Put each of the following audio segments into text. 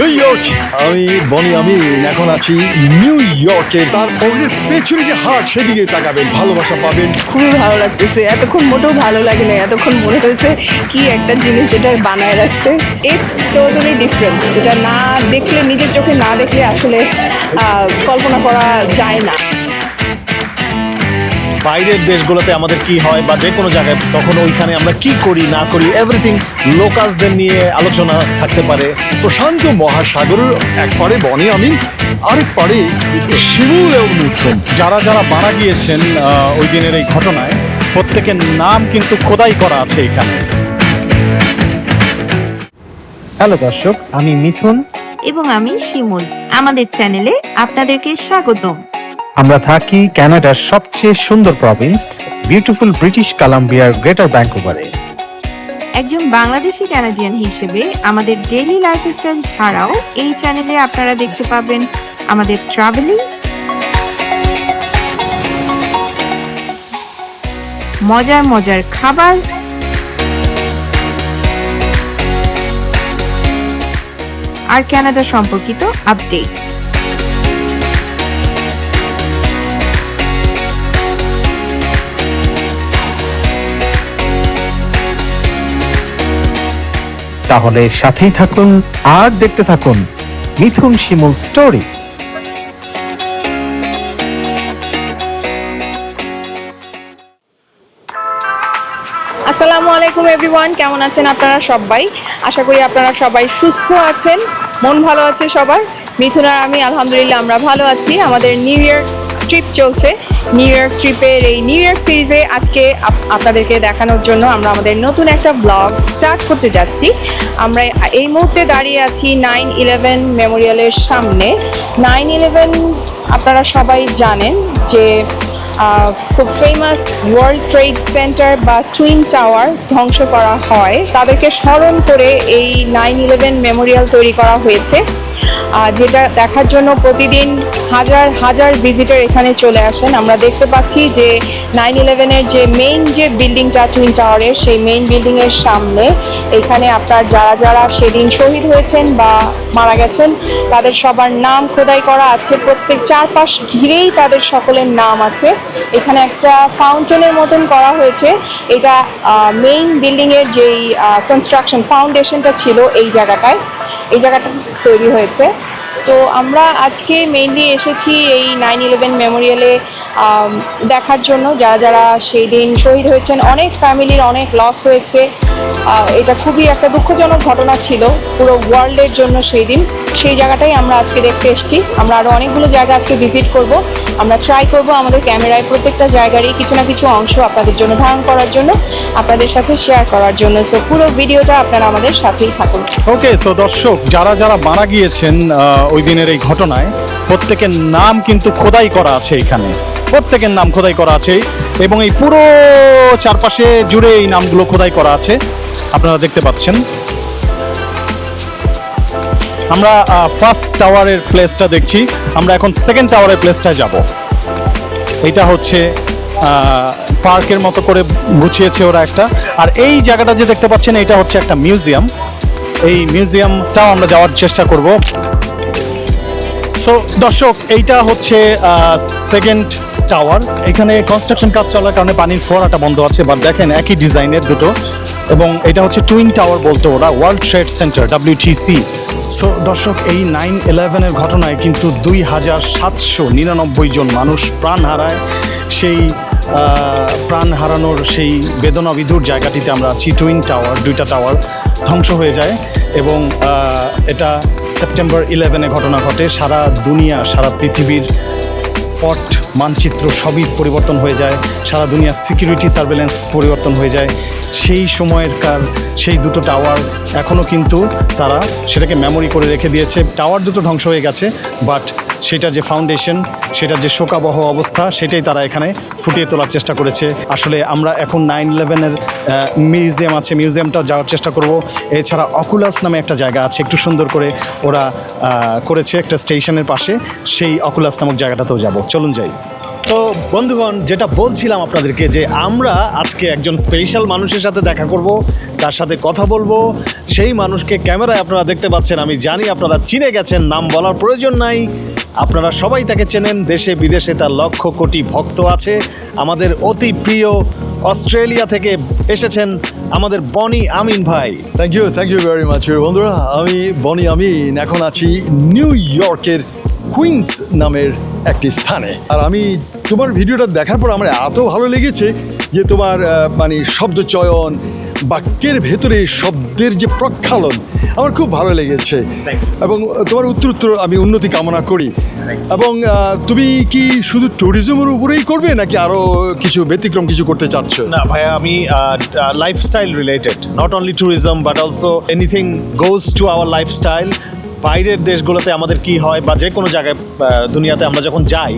New York আমি বনি আমি এখন আছি নিউ ইয়র্কে তার পকেটের পেছনে যে হাট সেদিকে তাকাবেন, ভালোবাসা পাবেন। খুবই ভালো লাগতেছে। এতক্ষণ মোটেও ভালো লাগে না এতক্ষণ মনে হয়েছে কি একটা জিনিস এটা বানায় রাখছে। ইটস টোটালি ডিফারেন্ট এটা না দেখলে, নিজের চোখে না দেখলে আসলে কল্পনা করা যায় না। বাইরের দেশগুলোতে আমাদের কি হয় বা যে কোনো জায়গায়, তখন ওইখানে আমরা কি করি, না করি এভরিথিং লোকালসদের নিয়ে আলোচনা থাকতে পারে। প্রশান্ত মহাসাগরের এক পারে বনি আমি আরেক পারে শিমুল এবং মিথুন যারা যারা মারা গিয়েছেন ওই দিনের এই ঘটনায়, প্রত্যেকের নাম কিন্তু খোদাই করা আছে এখানে। হ্যালো দর্শক, আমি মিথুন। এবং আমি শিমুল। আমাদের চ্যানেলে আপনাদেরকে স্বাগতম। আমরা থাকি কানাডার সবচেয়ে সুন্দর প্রভিন্স বিউটিফুল ব্রিটিশ কলাম্বিয়ার গ্রেটার ব্যাঙ্কুভারে একজন বাংলাদেশি ক্যানাডিয়ান হিসেবে আমাদের ডেইলি লাইফস্টাইল ছাড়াও এই চ্যানেলে আপনারা দেখতে পাবেন আমাদের ট্রাভেলিং মজার মজার খাবার, আর কানাডা সম্পর্কিত আপডেট তাহলে সাথেই থাকুন আর দেখতে থাকুন মিথুন শিমুল স্টোরি। আসসালামু আলাইকুম এভরিওয়ান, কেমন আছেন আপনারা সবাই? আশা করি আপনারা সবাই সুস্থ আছেন, মন ভালো আছে সবার। মিথুন আর আমি, আলহামদুলিল্লাহ আমরা ভালো আছি। আমাদের নিউ ইয়ার ট্রিপ চলছে। নিউ ইয়র্ক ট্রিপের এই নিউ ইয়র্ক সিরিজে আজকে আপনাদেরকে দেখানোর জন্য আমরা আমাদের নতুন একটা ব্লগ স্টার্ট করতে যাচ্ছি। আমরা এই মুহূর্তে দাঁড়িয়ে আছি নাইন ইলেভেন মেমোরিয়ালের সামনে। নাইন ইলেভেন আপনারা সবাই জানেন যে খুব ফেমাস ওয়ার্ল্ড ট্রেড সেন্টার বা টুইন টাওয়ার ধ্বংস করা হয়। তাদেরকে স্মরণ করে এই নাইন ইলেভেন মেমোরিয়াল তৈরি করা হয়েছে। যেটা দেখার জন্য প্রতিদিন হাজার হাজার ভিজিটার এখানে চলে আসেন। আমরা দেখতে পাচ্ছি যে নাইন ইলেভেনের যে মেইন যে বিল্ডিংটা টুইন টাওয়ারের সেই মেইন বিল্ডিংয়ের সামনে এখানে আপনার যারা যারা সেদিন শহীদ হয়েছেন বা মারা গেছেন, তাদের সবার নাম খোদাই করা আছে। প্রত্যেক চারপাশ ঘিরেই তাদের সকলের নাম আছে। এখানে একটা ফাউন্টেনের মতন করা হয়েছে। এটা মেইন বিল্ডিংয়ের যেই কনস্ট্রাকশন ফাউন্ডেশনটা ছিল এই জায়গাটায়। এই জায়গাটা তৈরি হয়েছে। তো আমরা আজকে মেইনলি এসেছি এই নাইন ইলেভেন মেমোরিয়ালে দেখার জন্য। যারা যারা সেই দিন শহীদ হয়েছেন, অনেক ফ্যামিলির অনেক লস হয়েছে। এটা খুবই একটা দুঃখজনক ঘটনা ছিল। পুরো ওয়ার্ল্ডের জন্য সেই দিন। সেই জায়গাটাই আমরা আজকে দেখতে এসেছি। আমরা আরও অনেকগুলো জায়গা আজকে ভিজিট করব। আমরা ট্রাই করব আমাদের ক্যামেরায় প্রত্যেকটা জায়গারই কিছু না কিছু অংশ আপনাদের জন্য ধারণ করার জন্য, আপনাদের সাথে শেয়ার করার জন্য। সো পুরো ভিডিওটা আপনারা আমাদের সাথেই থাকুন। ওকে সো দর্শক, যারা যারা মারা গিয়েছেন ওই দিনের এই ঘটনায়, প্রত্যেকের নাম কিন্তু খোদাই করা আছে এখানে। প্রত্যেকের নাম খোদাই করা আছে এবং এই পুরো চারপাশে জুড়ে এই নামগুলো খোদাই করা আছে। আপনারা দেখতে পাচ্ছেন। আমরা ফার্স্ট টাওয়ারের প্লেসটা দেখছি। আমরা এখন সেকেন্ড টাওয়ারের প্লেসটায় যাব। এটা হচ্ছে পার্কের মতো করে গুছিয়েছে ওরা একটা। আর এই জায়গাটা যে দেখতে পাচ্ছেন, এটা হচ্ছে একটা মিউজিয়াম এই মিউজিয়ামটাও আমরা যাওয়ার চেষ্টা করব। সো দর্শক, এইটা হচ্ছে সেকেন্ড টাওয়ার এখানে কনস্ট্রাকশন কাজ চলার কারণে পানির ফোয়ারাটা বন্ধ আছে বাট দেখেন একই ডিজাইনের দুটো। এবং এটা হচ্ছে টুইন টাওয়ার বলতো ওরা World Trade Center WTC so দর্শক, এই নাইন ইলেভেনের ঘটনায় কিন্তু দুই হাজার সাতশো নিরানব্বই জন মানুষ প্রাণ হারায়। সেই প্রাণ হারানোর সেই বেদনা বিধুর জায়গাটিতে আমরা আছি টুইন টাওয়ার দুইটা টাওয়ার ধ্বংস হয়ে যায়। এবং এটা সেপ্টেম্বর ইলেভেনে ঘটনা ঘটে। সারা দুনিয়া, সারা পৃথিবীর পট, মানচিত্র সবই পরিবর্তন হয়ে যায়। সারা দুনিয়ার সিকিউরিটি সার্ভেলেন্স পরিবর্তন হয়ে যায়। সেই সময়ের কার, সেই দুটো টাওয়ার এখনও কিন্তু তারা সেটাকে মেমোরি করে রেখে দিয়েছে। টাওয়ার দুটো ধ্বংস হয়ে গেছে বাট সেটা যে ফাউন্ডেশন সেটা যে শোকাবহ অবস্থা, সেটাই তারা এখানে ফুটিয়ে তোলার চেষ্টা করেছে। আসলে আমরা এখন নাইন ইলেভেনের মিউজিয়াম আছে মিউজিয়ামটা যাওয়ার চেষ্টা করব। এছাড়া অকুলাস নামে একটা জায়গা আছে, একটু সুন্দর করে ওরা করেছে একটা স্টেশনের পাশে, সেই অকুলাস নামক জায়গাটাতেও যাব। চলুন যাই। তো বন্ধুগণ, যেটা বলছিলাম আপনাদেরকে যে আমরা আজকে একজন স্পেশাল মানুষের সাথে দেখা করব, তার সাথে কথা বলব। সেই মানুষকে ক্যামেরায় আপনারা দেখতে পাচ্ছেন, আমি জানি আপনারা চিনে গেছেন, নাম বলার প্রয়োজন নাই। আপনারা সবাই তাকে চেনেন, দেশে বিদেশে তার লক্ষ কোটি ভক্ত আছে। আমাদের অতি প্রিয় অস্ট্রেলিয়া থেকে এসেছেন আমাদের বনি আমিন ভাই। Thank you thank you very much বন্ধুরা। আমি বনি আমিন, এখন আছি নিউ ইয়র্কের কুইন্স নামের একটি স্থানে। আর আমি তোমার ভিডিওটা দেখার পর আমার এত ভালো লেগেছে যে তোমার মানে শব্দ চয়ন বাক্যের ভেতরে শব্দের যে প্রক্ষালন আমার খুব ভালো লেগেছে। এবং তোমার উত্তর উত্তর আমি উন্নতি কামনা করি। এবং তুমি কি শুধু ট্যুরিজমের উপরেই করবে নাকি আরও কিছু ব্যতিক্রম কিছু করতে চাচ্ছ? না ভাই আমি lifestyle related not only tourism but also anything goes to our lifestyle বাইরের দেশগুলোতে আমাদের কি হয় বা যে কোনো জায়গায় দুনিয়াতে আমরা যখন যাই,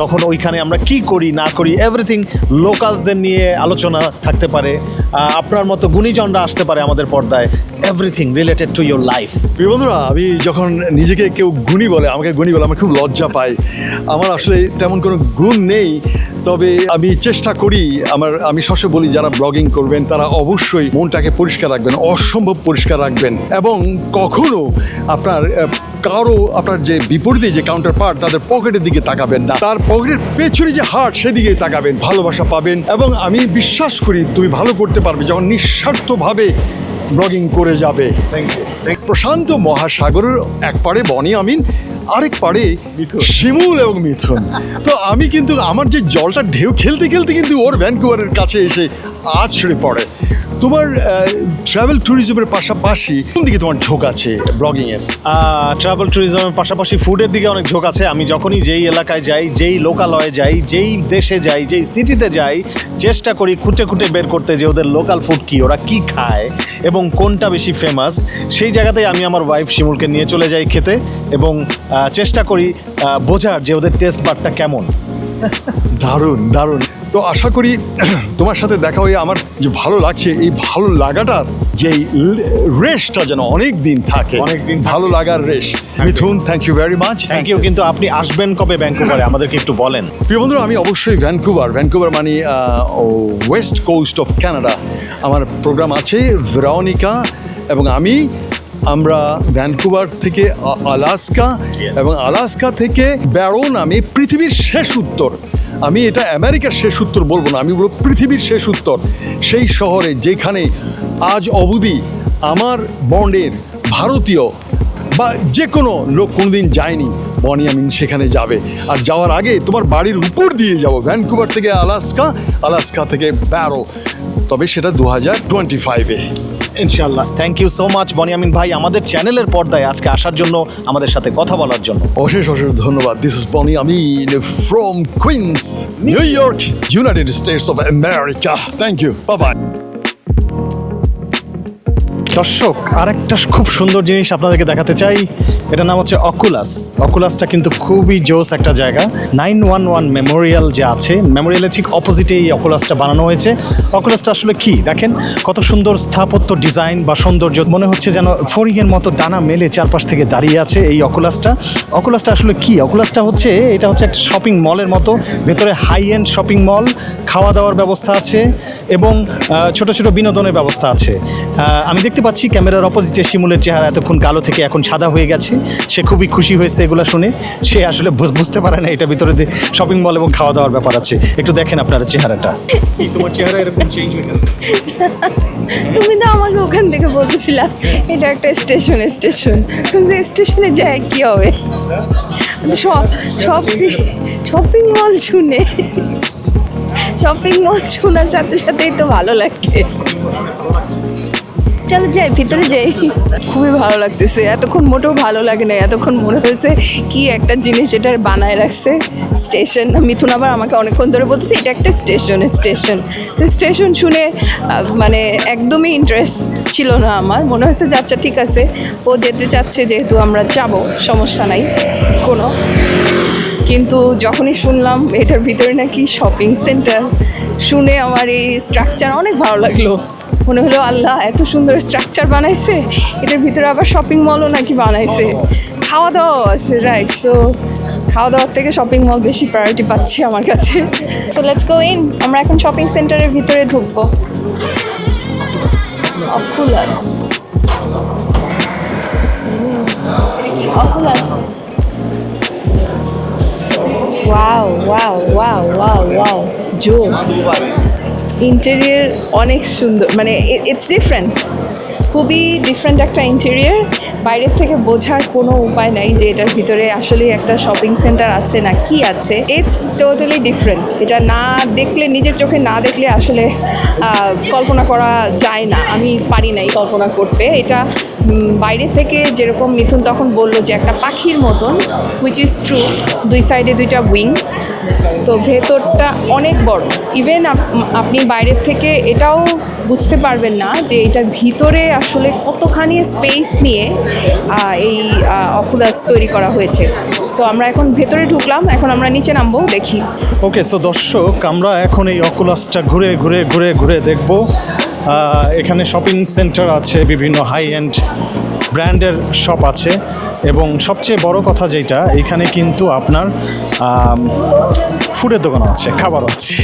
তখন ওইখানে আমরা কি করি, না করি এভরিথিং লোকালসদের নিয়ে আলোচনা থাকতে পারে আপনার মতো গুণীজনরা আসতে পারে আমাদের পর্দায় everything related to your life প্রিয় বন্ধুরা, আমি যখন নিজেকে কেউ গুণী বলে, আমাকে গুণী বলে, আমার খুব লজ্জা পাই আমার আসলে তেমন কোনো গুণ নেই, তবে আমি চেষ্টা করি, আমার, আমি সবসময় বলি, যারা ব্লগিং করবেন, তারা অবশ্যই মনটাকে পরিষ্কার রাখবেন, অসম্ভব পরিষ্কার রাখবেন। এবং কখনো আপনার কারও আপনার যে বিপরীতে যে কাউন্টার পার্ট তাদের পকেটের দিকে তাকাবেন না। তার পকেটের পেছনে যে হার্ট সেদিকে তাকাবেন, ভালোবাসা পাবেন এবং আমি বিশ্বাস করি তুমি ভালো করতে পারবে, যখন নিঃস্বার্থভাবে ব্লগিং করে যাবে। প্রশান্ত মহাসাগরের এক পাড়ে বনি আমিন আরেক পাড়ে শিমুল এবং মিথুন। তো আমি কিন্তু আমার যে জলটা ঢেউ খেলতে খেলতে কিন্তু ওর ভ্যানকুভারের কাছে এসে আছড়ে পড়ে। তোমার ট্রাভেল ট্যুরিজমের পাশাপাশি কোন দিকে তোমার ঝোঁক আছে ব্লগিংয়ের? ট্রাভেল ট্যুরিজমের পাশাপাশি ফুডের দিকে অনেক ঝোঁক আছে। আমি যখনই যেই এলাকায় যাই যেই লোকালয়ে যাই যেই দেশে যাই যেই সিটিতে যাই চেষ্টা করি খুঁটে খুঁটে বের করতে যে ওদের লোকাল ফুড কি ওরা কি খায়। এবং কোনটা বেশি ফেমাস সেই জায়গাতেই আমি আমার ওয়াইফ শিমুলকে নিয়ে চলে যাই খেতে এবং চেষ্টা করি বোঝার যে ওদের টেস্ট বারটা কেমন। দারুণ দারুণ। তো আশা করি তোমার সাথে দেখা হয়ে আমার যে ভালো লাগছে এই ভালো লাগাটার যে রেশটা যেন অনেক দিন থাকে। অনেক দিন ভালো লাগার রেশ Mithun thank you very much thank you কিন্তু আপনি আসবেন কবে ব্যাংকুভারে আমাদেরকে একটু বলেন। প্রিয় বন্ধুরা আমি অবশ্যই ভ্যানকুভার। ভ্যানকুভার মানে ওয়েস্ট কোস্ট অফ কানাডা। আমার প্রোগ্রাম আছে ভেরনিকা এবং আমি আমরা ভ্যানকুভার থেকে আলাস্কা এবং আলাস্কা থেকে ব্যারো নামে পৃথিবীর শেষ উত্তর। আমি এটা আমেরিকার শেষ উত্তর বলব না আমি বলব পৃথিবীর শেষ উত্তর। সেই শহরে যেখানে আজ অবধি আমার বন্ডের ভারতীয় বা যে কোনো লোক কোনোদিন যায়নি বনি আমিন সেখানে যাবে। আর যাওয়ার আগে তোমার বাড়ির উপর দিয়ে যাব ভ্যানকুভার থেকে আলাস্কা আলাস্কা থেকে ব্যারো। তবে সেটা দু হাজার টোয়েন্টি ফাইভে ইনশাল্লাহ thank you so much Boniamin ভাই, আমাদের চ্যানেলের পর্দায় আজকে আসার জন্য, আমাদের সাথে কথা বলার জন্য। অশেষ অশেষ ধন্যবাদ। This is Boniamin from Queens New York United States of America thank you বাবাই দর্শক, আরেকটা খুব সুন্দর জিনিস আপনাদেরকে দেখাতে চাই। এটার নাম হচ্ছে অকুলাস অকুলাসটা কিন্তু খুবই জোস একটা জায়গা। নাইন ওয়ান ওয়ান মেমোরিয়াল যে আছে মেমোরিয়ালের ঠিক অপোজিটে এই অকুলাসটা বানানো হয়েছে। অকুলাসটা আসলে কি? দেখেন, কত সুন্দর স্থাপত্য ডিজাইন বা সৌন্দর্য। মনে হচ্ছে যেন ফরিংয়ের মতো ডানা মেলে চারপাশ থেকে দাঁড়িয়ে আছে এই অকুলাসটা অকুলাসটা আসলে কি? অকুলাসটা হচ্ছে, এটা হচ্ছে একটা শপিং মলের মতো। ভেতরে হাই এন্ড শপিং মল খাওয়া দাওয়ার ব্যবস্থা আছে এবং ছোট ছোট বিনোদনের ব্যবস্থা আছে। আমি দেখতে পাচ্ছি ক্যামেরার অপোজিটে শিমুলের চেহারা এতক্ষণ কালো থেকে এখন সাদা হয়ে গেছে। সে খুবই খুশি হয়েছে এগুলো শুনে। সে আসলে বুঝতে পারে না এটা ভিতরে শপিং মল এবং খাওয়া দাওয়ার ব্যাপার আছে। একটু দেখেন আপনারা চেহারাটা। তোমার চেহারা এরকম চেঞ্জ হয়ে গেল। তুমি তো আমাকে ওখান থেকে বলতেছিলা এটা একটা স্টেশন স্টেশন যে স্টেশনে যায় কি হবে? সব শপিং শপিং মল শুনে। শপিং মল শোনার সাথে সাথেই তো ভালো লাগে। চলো যাই, ভিতরে যাই। খুবই ভালো লাগতেছে। এতক্ষণ মোটেও ভালো লাগে না এতক্ষণ মনে হয়েছে কি একটা জিনিস যেটা বানায় রাখছে। স্টেশন। মিথুন আবার আমাকে অনেকক্ষণ ধরে বলতেছে, এটা একটা স্টেশন স্টেশন। সে স্টেশন শুনে মানে একদমই ইন্টারেস্ট ছিল না আমার। মনে হয়েছে যে আচ্ছা ঠিক আছে। ও যেতে চাচ্ছে যেহেতু আমরা যাব, সমস্যা নাই, কোনো। কিন্তু যখনই শুনলাম এটার ভিতরে নাকি শপিং সেন্টার শুনে আমার এই স্ট্রাকচার অনেক ভালো লাগল। মনে হলো আল্লাহ, এত সুন্দর স্ট্রাকচার বানাইছে, এটার ভিতরে আবার শপিং মলও নাকি বানাইছে। খাওয়া দাওয়াও আছে রাইট সো খাওয়া দাওয়ার থেকে শপিং মল বেশি প্রায়োরিটি পাচ্ছি আমার কাছে। সো লেটস গো ইন আমরা এখন শপিং সেন্টারের ভিতরে ঢুকবো। Oculus Oculus wow wow wow wow wow জোস ইন্টেরিয়র অনেক সুন্দর মানে ইটস ডিফারেন্ট খুবই ডিফারেন্ট একটা ইন্টেরিয়ার বাইরের থেকে বোঝার কোনো উপায় নাই যে এটার ভিতরে আসলে একটা শপিং সেন্টার আছে না কি আছে। ইটস টোটালি ডিফারেন্ট এটা না দেখলে, নিজের চোখে না দেখলে আসলে কল্পনা করা যায় না। আমি পারি নাই কল্পনা করতে। এটা বাইরে থেকে যেরকম মিথুন তখন বলল যে একটা পাখির মতন হুইচ ইজ ট্রু দুই সাইডে দুইটা উইং তো ভেতরটা অনেক বড়। ইভেন আপনি বাইরের থেকে এটাও বুঝতে পারবেন না যে এটার ভিতরে আসলে কতখানি স্পেস নিয়ে এই অকুলাস তৈরি করা হয়েছে। সো আমরা এখন ভেতরে ঢুকলাম, এখন আমরা নিচে নামবো, দেখি। ওকে সো দর্শক, আমরা এখন এই অকুলাসটা ঘুরে ঘুরে ঘুরে ঘুরে দেখব। এখানে শপিং সেন্টার আছে, বিভিন্ন হাই এন্ড ব্র্যান্ডের শপ আছে। এবং সবচেয়ে বড় কথা যেটা, এখানে কিন্তু আপনার ফুডের দোকানও আছে, খাবারও আছে।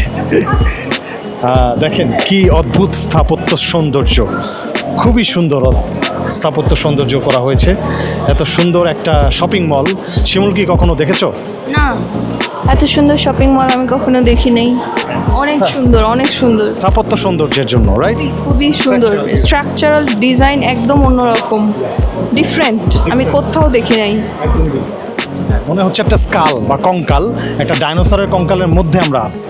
দেখেন কি অদ্ভুত স্থাপত্য সৌন্দর্য। খুবই সুন্দর স্থাপত্য সৌন্দর্য করা হয়েছে। এত সুন্দর একটা শপিং মল শিমুল কি কখনো দেখেছ? না এত সুন্দর শপিং মল আমি কখনো দেখি নাই। অনেক সুন্দর অনেক সুন্দর। স্থাপত্য সৌন্দর্যের জন্য রাইট খুবই সুন্দর। স্ট্রাকচারাল ডিজাইন একদম অন্যরকম। ডিফারেন্ট আমি কোথাও দেখি নাই। মনে হচ্ছে একটা স্কাল বা কঙ্কাল একটা ডাইনোসরের কঙ্কালের মধ্যে আমরা আছি।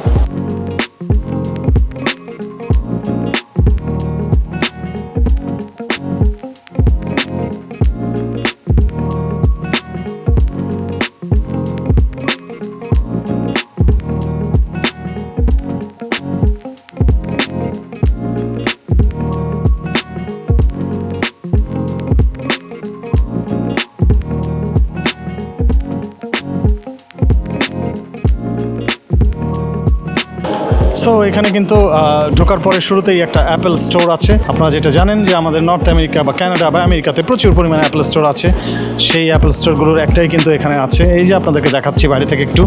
সো এখানে কিন্তু ঢোকার পরে শুরুতেই একটা অ্যাপেল স্টোর আছে। আপনারা যেটা জানেন যে আমাদের নর্থ আমেরিকা বা ক্যানাডা বা আমেরিকাতে প্রচুর পরিমাণে অ্যাপেল স্টোর আছে। সেই অ্যাপেল স্টোরগুলোর একটাই কিন্তু এখানে আছে। এই যে আপনাদেরকে দেখাচ্ছি বাড়ি থেকে একটু।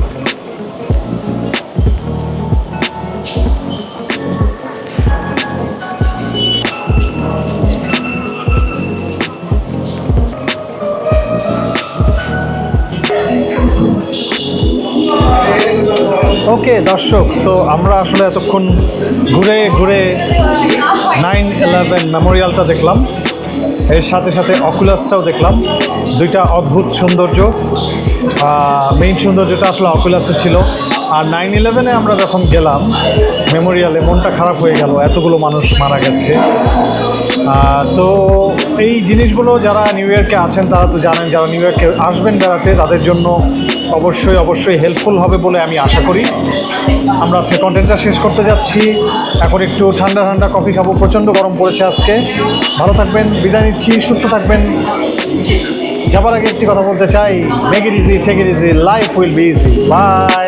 ওকে দর্শক? তো আমরা আসলে এতক্ষণ ঘুরে ঘুরে নাইন ইলেভেন মেমোরিয়ালটা দেখলাম। এর সাথে সাথে অকুলাসটাও দেখলাম। দুইটা অদ্ভুত সৌন্দর্য। মেইন সৌন্দর্যটা আসলে অকুলাসে ছিল। আর নাইন ইলেভেনে আমরা যখন গেলাম মেমোরিয়ালে মনটা খারাপ হয়ে গেল। এতগুলো মানুষ মারা গেছে। তো এই জিনিসগুলো যারা নিউ ইয়র্কে আছেন, তারা তো জানেন, যারা নিউ ইয়র্কে আসবেন বেড়াতে, তাদের জন্য অবশ্যই অবশ্যই হেল্পফুল হবে বলে আমি আশা করি। আমরা আজকে কন্টেন্টটা শেষ করতে যাচ্ছি। এখন একটু ঠান্ডা ঠান্ডা কফি খাব। প্রচণ্ড গরম পড়েছে আজকে। ভালো থাকবেন, বিদায় নিচ্ছি, সুস্থ থাকবেন। যাবার আগে একটি কথা বলতে চাই। Make it easy take it easy life will be easy by